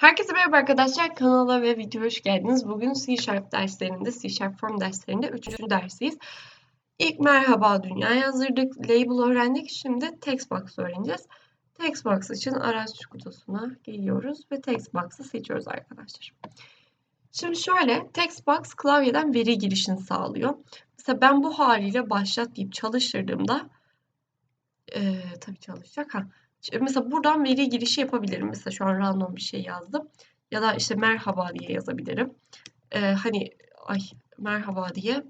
Herkese merhaba arkadaşlar. Kanala ve videoya hoş geldiniz. Bugün C Sharp derslerinde, C Sharp Form derslerinde 3. dersiyiz. İlk merhaba dünya yazdırdık. Label öğrendik. Şimdi text box öğreneceğiz. Text box için araç kutusuna geliyoruz ve text box'ı seçiyoruz arkadaşlar. Şimdi şöyle text box klavyeden veri girişini sağlıyor. Mesela ben bu haliyle başlat deyip çalıştırdığımda e, tabii çalışacak. Ha, Mesela buradan veri girişi yapabilirim. Mesela şu an random bir şey yazdım. Ya da işte merhaba diye yazabilirim. Ee, hani ay merhaba diye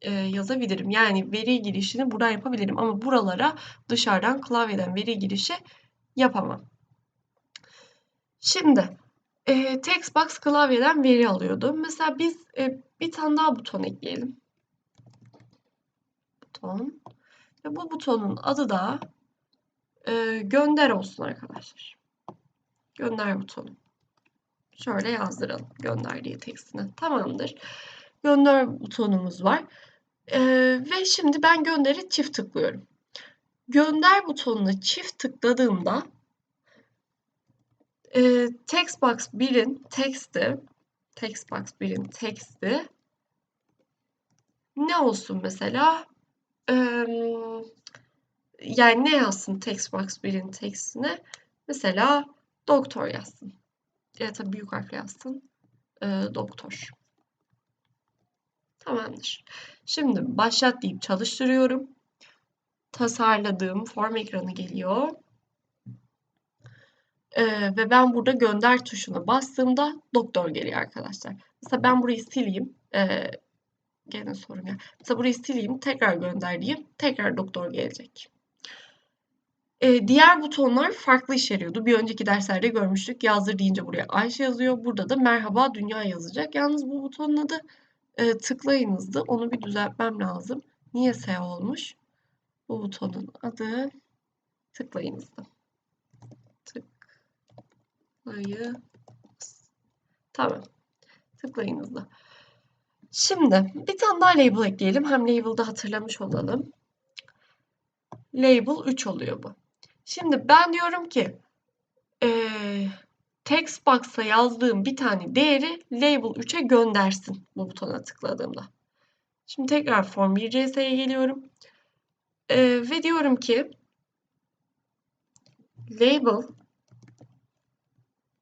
e, yazabilirim. Yani veri girişini buradan yapabilirim. Ama buralara dışarıdan klavyeden veri girişi yapamam. Şimdi e, textbox klavyeden veri alıyordu. Mesela biz e, bir tane daha buton ekleyelim. Buton. Ve bu butonun adı da e, gönder olsun arkadaşlar. Gönder butonu. Şöyle yazdıralım gönder diye tekstine. Tamamdır. Gönder butonumuz var. E, ve şimdi ben gönderi çift tıklıyorum. Gönder butonuna çift tıkladığımda e, textbox 1'in text'i textbox 1'in text'i ne olsun mesela? Eee yani ne yazsın textbox 1'in textine? Mesela doktor yazsın. Ya tabii büyük harfle yazsın. E, doktor. Tamamdır. Şimdi başlat deyip çalıştırıyorum. Tasarladığım form ekranı geliyor. Ee, ve ben burada gönder tuşuna bastığımda doktor geliyor arkadaşlar. Mesela ben burayı sileyim. Ee, gene sorun ya. Mesela burayı sileyim. Tekrar gönder diyeyim. Tekrar doktor gelecek. Eee, diğer butonlar farklı işe. Bir önceki derslerde görmüştük. Yazdır deyince buraya Ayşe yazıyor. Burada da merhaba dünya yazacak. Yalnız bu butonun adı eee, tıklayınızdı. Onu bir düzeltmem lazım. Niye S olmuş? Bu butonun adı tıklayınızdı. Tıklayı Tamam. Tıklayınızdı. Şimdi bir tane daha label ekleyelim. Hem label'da hatırlamış olalım. Label 3 oluyor bu. Şimdi ben diyorum ki e, text box'a yazdığım bir tane değeri label 3'e göndersin bu butona tıkladığımda. Şimdi tekrar form 1CS'ye geliyorum. E, ve diyorum ki label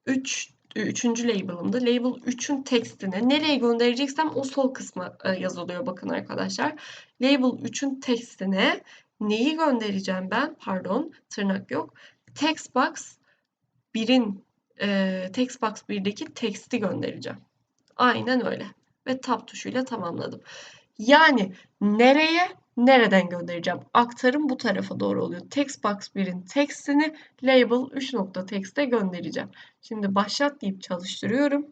3 üçüncü label'ımda label 3'ün tekstini nereye göndereceksem o sol kısma yazılıyor bakın arkadaşlar. Label 3'ün tekstine neyi göndereceğim ben? Pardon tırnak yok. Textbox 1'in e, Textbox 1'deki teksti göndereceğim. Aynen öyle. Ve tab tuşuyla tamamladım. Yani nereye, nereden göndereceğim? Aktarım bu tarafa doğru oluyor. Textbox 1'in tekstini label 3.text'e göndereceğim. Şimdi başlat deyip çalıştırıyorum.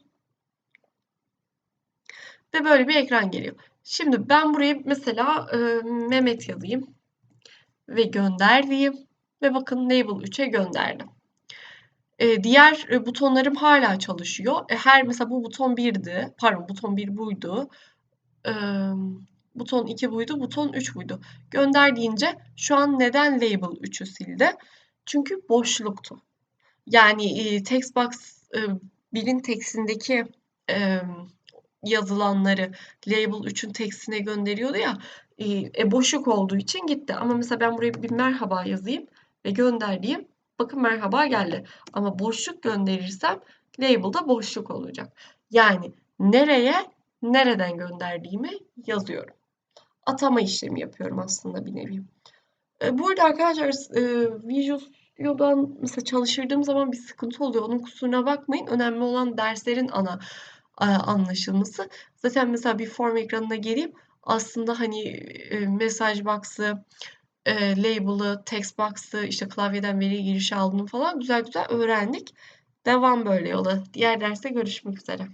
Ve böyle bir ekran geliyor. Şimdi ben buraya mesela e, Mehmet yazayım ve gönder diyeyim. Ve bakın Label 3'e gönderdim. Ee, diğer e, butonlarım hala çalışıyor. E, her mesela bu buton 1'di. Pardon buton 1 buydu. Ee, buton 2 buydu. Buton 3 buydu. Gönder deyince şu an neden Label 3'ü sildi? Çünkü boşluktu. Yani e, textbox e, 1'in tekstindeki e, yazılanları Label 3'ün tekstine gönderiyordu ya e, boşluk olduğu için gitti. Ama mesela ben buraya bir merhaba yazayım ve gönder diyeyim. Bakın merhaba geldi. Ama boşluk gönderirsem label'da boşluk olacak. Yani nereye, nereden gönderdiğimi yazıyorum. Atama işlemi yapıyorum aslında bir nevi. E, bu arkadaşlar e, Visual Studio'dan mesela çalıştırdığım zaman bir sıkıntı oluyor. Onun kusuruna bakmayın. Önemli olan derslerin ana anlaşılması. Zaten mesela bir form ekranına geleyim aslında hani mesaj box'ı, e, label'ı, text box'ı, işte klavyeden veri girişi aldığını falan güzel güzel öğrendik. Devam böyle yola. Diğer derste görüşmek üzere.